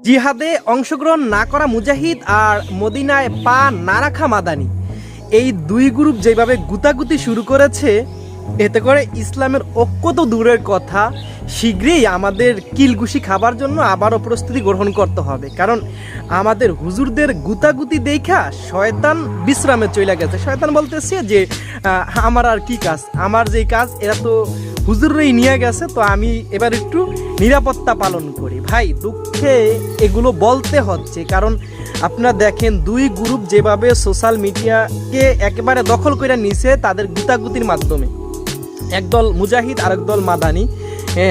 জিহাদে অংশগ্রহণ না করা মুজাহিদ আর মদিনায় পা না রাখা মাদানি। এই দুই গ্রুপ যেভাবে গুতাগুতি শুরু করেছে, এতে করে ইসলামের ঐক্য তো দূরের কথা, শীঘ্রই আমাদের কিলগুশি খাবার জন্য আবারও প্রস্তুতি গ্রহণ করতে হবে। কারণ আমাদের হুজুরদের গুতাগুতি দেখা শয়তান বিশ্রামে চলে গেছে। শয়তান বলতেছে যে আমার আর কি কাজ? আমার যেই কাজ, এরা তো হুজুররাই নিয়ে গেছে তো আমি এবার একটু নিরাপত্তা পালন করি। ভাই দুঃখে এগুলো বলতে হচ্ছে কারণ আপনারা দেখেন দুই গ্রুপ যেভাবে সোশ্যাল মিডিয়াকে একেবারে দখল করে নিছে তাদের গুতাগুতির মাধ্যমে। একদল মুজাহিদ আর একদল মাদানি। এ,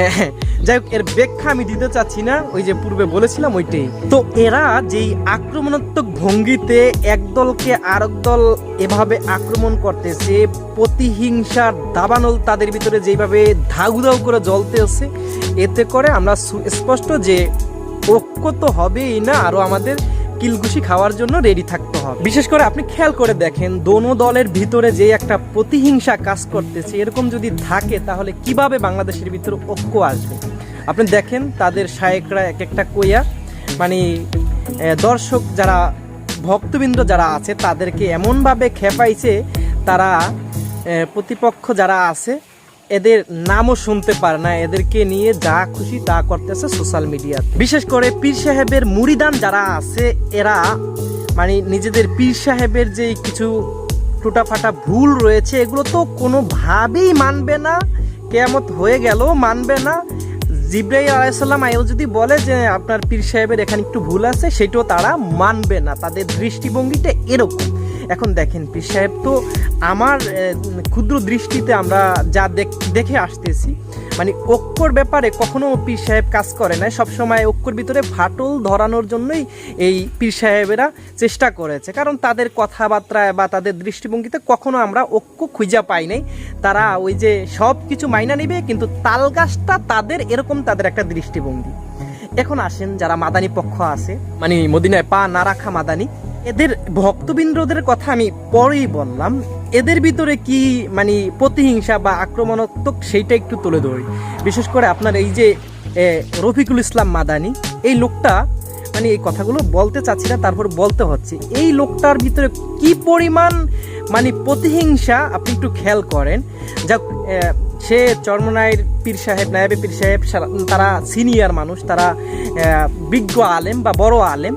যাই হোক, এর ব্যাখ্যা আমি দিতে চাচ্ছি না, ওই যে পূর্বে বলেছিলাম ওইটাই। তো এরা যেই আক্রমণাত্মক ভঙ্গিতে একদলকে আরেক দল এভাবে আক্রমণ করতেছে, প্রতিহিংসার দাবানল তাদের ভিতরে যেভাবে ধাউ ধাউ করে জ্বলতেছে এতে করে আমরা স্পষ্ট যে ঐক্য তো হবেই না আরও আমাদের কিলগুশি খাওয়ার জন্য রেডি থাকতে হবে। বিশেষ করে আপনি খেয়াল করে দেখেন, দোনো দলের ভিতরে যে একটা প্রতিহিংসা কাজ করতেছে, এরকম যদি থাকে তাহলে কীভাবে বাংলাদেশের ভিতরে ঐক্য আসবে? আপনি দেখেন তাদের শায়েকরা এক একটা কইয়া মানে দর্শক যারা, ভক্তবৃন্দ যারা আছে, তাদেরকে এমনভাবে খেপাইছে, তারা প্রতিপক্ষ যারা আছে, এদের নামও শুনতে পারে না, এদেরকে নিয়ে যা খুশি তা করতেছে সোশ্যাল মিডিয়া। বিশেষ করে পীর সাহেবের মুড়িদান যারা আছে, এরা মানে নিজেদের পীর সাহেবের যে কিছু টুটাফাটা ভুল রয়েছে, এগুলো তো কোনোভাবেই মানবে না। কেয়ামত হয়ে গেল মানবে না। জিব্রাই আলাইসাল্লাম আয়ো যদি বলে যে আপনার পীর সাহেবের এখানে একটু ভুল আছে, সেটাও তারা মানবে না। তাদের দৃষ্টিভঙ্গিটা এরকম। এখন দেখেন পীর সাহেব, তো আমার ক্ষুদ্র দৃষ্টিতে আমরা যা দেখ- আসতেছি মানে ঐক্যর ব্যাপারে কখনো পীর সাহেব কাজ করে না সবসময় ঐক্যর ভিতরে ফাটল ধরানোর জন্যই এই পীর সাহেবেরা চেষ্টা করেছে। কারণ তাদের কথাবার্তায় বা তাদের দৃষ্টিভঙ্গিতে কখনো আমরা ঐক্য খুঁজা পাই নাই। তারা ওই যে সব কিছু মাইনা নিবে, কিন্তু তালগাছটা তাদের, এরকম তাদের একটা দৃষ্টিভঙ্গি। এখন আসেন যারা মাদানি পক্ষ আছে মানে মদিনায় পা না রাখা মাদানি এদের ভক্তবৃন্দদের কথা আমি পরেই বললাম। এদের ভিতরে কি মানে প্রতিহিংসা বা আক্রমণাত্মক সেইটা একটু তুলে ধরি। বিশেষ করে আপনার এই যে রফিকুল ইসলাম মাদানি এই লোকটা মানে এই কথাগুলো বলতে চাচ্ছি না তারপর বলতে হচ্ছে। এই লোকটার ভিতরে কি পরিমাণ মানে প্রতিহিংসা আপনি একটু খেয়াল করেন। এ, সে চরমনায়ের পীর সাহেব নায়াবে পীর সাহেব তারা সিনিয়র মানুষ তারা বিজ্ঞ আলেম বা বড় আলেম।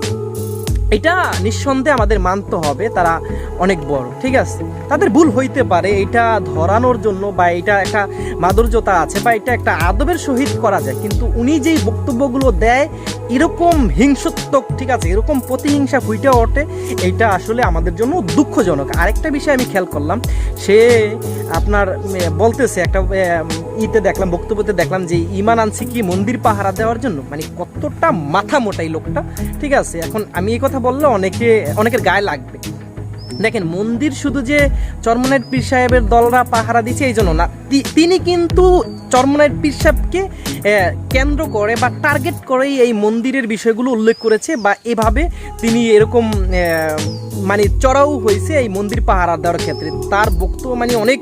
এটা নিঃসন্দেহে আমাদের মানতে হবে, তারা অনেক বড়, ঠিক আছে? তাদের ভুল হইতে পারে, এটা ধরানোর জন্য বা এটা একটা মাধুর্যতা আছে বা এটা একটা আদবের সহিত করা যায়, কিন্তু উনি যেই বক্তব্যগুলো দেয় এরকম হিংসাত্মক ঠিক আছে, এরকম প্রতিহিংসা ফুইটে ওঠে এটা আসলে আমাদের জন্য দুঃখজনক। আরেকটা বিষয় আমি খেয়াল করলাম, সে আপনার বলতেছে একটা ইতে দেখলাম, বক্তব্যতে দেখলাম যে ইমান আনছি কি মন্দির পাহারা দেওয়ার জন্য? মানে কতটা মাথা মোটাই লোকটা, ঠিক আছে? এখন আমি এই কথা বললে অনেকে, অনেকের গায়ে লাগবে। দেখেন, মন্দির শুধু যে চরমনাইট পীর সাহেবের দলরা পাহারা দিচ্ছে, এই জন্য না। তিনি কিন্তু চরমনাইট আহ, কেন্দ্র করে বা টার্গেট করেই এই মন্দিরের বিষয়গুলো উল্লেখ করেছে বা এভাবে তিনি এরকম মানে চড়াও হয়েছে এই মন্দির পাহারা দেওয়ার ক্ষেত্রে। তার বক্তব্য মানে অনেক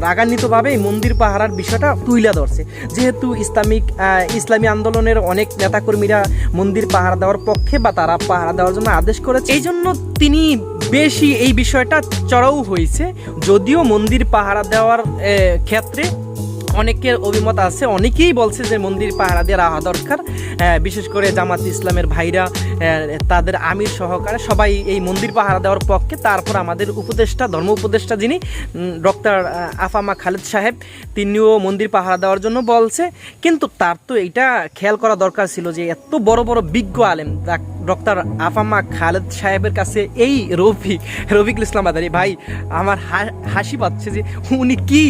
রাগান্বিতভাবে এই মন্দির পাহারার বিষয়টা তুইলা ধরছে। যেহেতু ইসলামিক ইসলামী আন্দোলনের অনেক নেতাকর্মীরা মন্দির পাহারা দেওয়ার পক্ষে বা তারা পাহারা দেওয়ার জন্য আদেশ করেছে এই জন্য তিনি বেশি এই বিষয়টা চড়াও হয়েছে। যদিও মন্দির পাহারা দেওয়ার ক্ষেত্রে অনেকের অভিমত আছে, অনেকেই বলছে যে মন্দির পাহারা দিয়ে রাখা দরকার। বিশেষ করে জামাত ইসলামের ভাইরা তাদের আমির সহকারে সবাই এই মন্দির পাহারা দেওয়ার পক্ষে। তারপর আমাদের উপদেষ্টা, ধর্ম উপদেষ্টা যিনি ডক্টর আফামা খালেদ সাহেব, তিনিও মন্দির পাহারা দেওয়ার জন্য বলছে। কিন্তু তার তো এটা খেয়াল করা দরকার ছিল যে এত বড় বড় বিজ্ঞ আলেম ডক্টর আফামা খালেদ সাহেবের কাছে এই রফিক, রফিকুল ইসলাম আদারি ভাই, আমার হাসি পাচ্ছে যে উনি কি?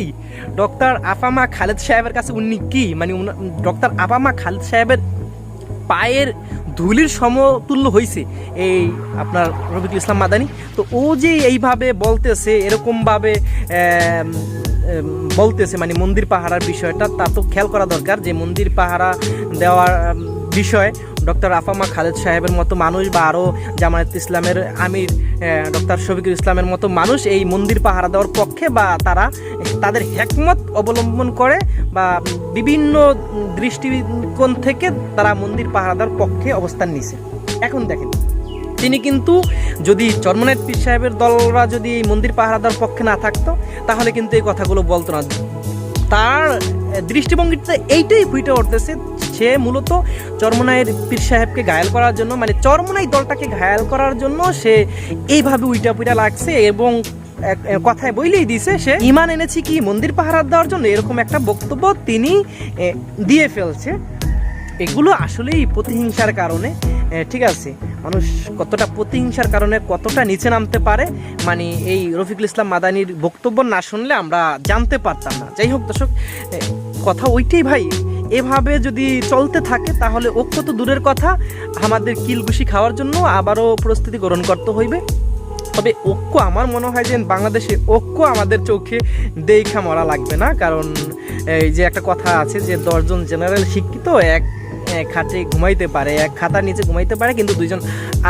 ডক্টর আফামা খালেদ সাহেবের কাছে উনি কি? মানে ডক্টর আফামা খালেদ সাহেবের পায়ের ধুলির সমতুল্য হয়েছে এই আপনার রফিকুল ইসলাম মাদানি তো ও যে এইভাবে বলতেছে, এরকমভাবে বলতেছে মানে মন্দির পাহারার বিষয়টা, তা তো খেয়াল করা দরকার যে মন্দির পাহারা দেওয়ার বিষয়। ডক্টর আফামা খালেদ সাহেবের মতো মানুষ বা আরও জামায়াত ইসলামের আমির ডক্টর শফিকুল ইসলামের মতো মানুষ এই মন্দির পাহারা দেওয়ার পক্ষে বা তারা তাদের হেকমত অবলম্বন করে বা বিভিন্ন দৃষ্টিকোণ থেকে তারা মন্দির পাহারা দেওয়ার পক্ষে অবস্থান নিছে এখন দেখেন, তিনি কিন্তু যদি চরমনাথ পীর সাহেবের দলরা যদি এই মন্দির পাহারা দেওয়ার পক্ষে না থাকতো, তাহলে কিন্তু এই কথাগুলো বলতো না। তার দৃষ্টিভঙ্গিতে এইটাই ফুটে উঠতেছে সে মূলত চরমনায়ের পীর সাহেবকে ঘায়াল করার জন্য মানে চরমনাই দলটাকে ঘায়াল করার জন্য সে এইভাবে উইটা পুইটা লাগছে এবং কথায় বইলেই দিছে সে, ইমান এনেছি কি মন্দির পাহারা দেওয়ার জন্য, এরকম একটা বক্তব্য তিনি দিয়ে ফেলছে। এগুলো আসলেই প্রতিহিংসার কারণে ঠিক আছে, মানুষ কতটা প্রতিহিংসার কারণে কতটা নিচে নামতে পারে মানে এই রফিকুল ইসলাম মাদানির বক্তব্য না শুনলে আমরা জানতে পারতাম না। যাই হোক দর্শক কথা ওইটাই ভাই, এভাবে যদি চলতে থাকে তাহলে ঐক্য তো দূরের কথা, আমাদের কিলগুশি খাওয়ার জন্য আবারও প্রস্তুতি গ্রহণ করতে হইবে। তবে ঐক্য আমার মনে হয় যে বাংলাদেশে ঐক্য আমাদের চোখে দেখা মরা লাগবে না, কারণ এই যে একটা কথা আছে যে দশজন জেনারেল শিক্ষিত, এক এক খাটে ঘুমাইতে পারে, এক খাতার নিচে ঘুমাইতে পারে, কিন্তু দুইজন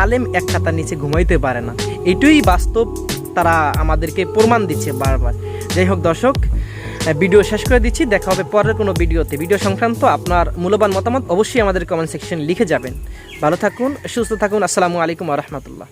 আলেম এক খাতার নিচে ঘুমাইতে পারে না। এটুই বাস্তব তারা আমাদেরকে প্রমাণ দিচ্ছে বারবার। যাই হোক দর্শক ভিডিও শেষ করে দিচ্ছি। দেখা হবে পরের কোনো ভিডিওতে। ভিডিও সংক্রান্ত আপনার মূল্যবান মতামত অবশ্যই আমাদের কমেন্ট সেকশন লিখে যাবেন। ভালো থাকুন, সুস্থ থাকুন। আসসালামু আলাইকুম রহমতুল্লাহ।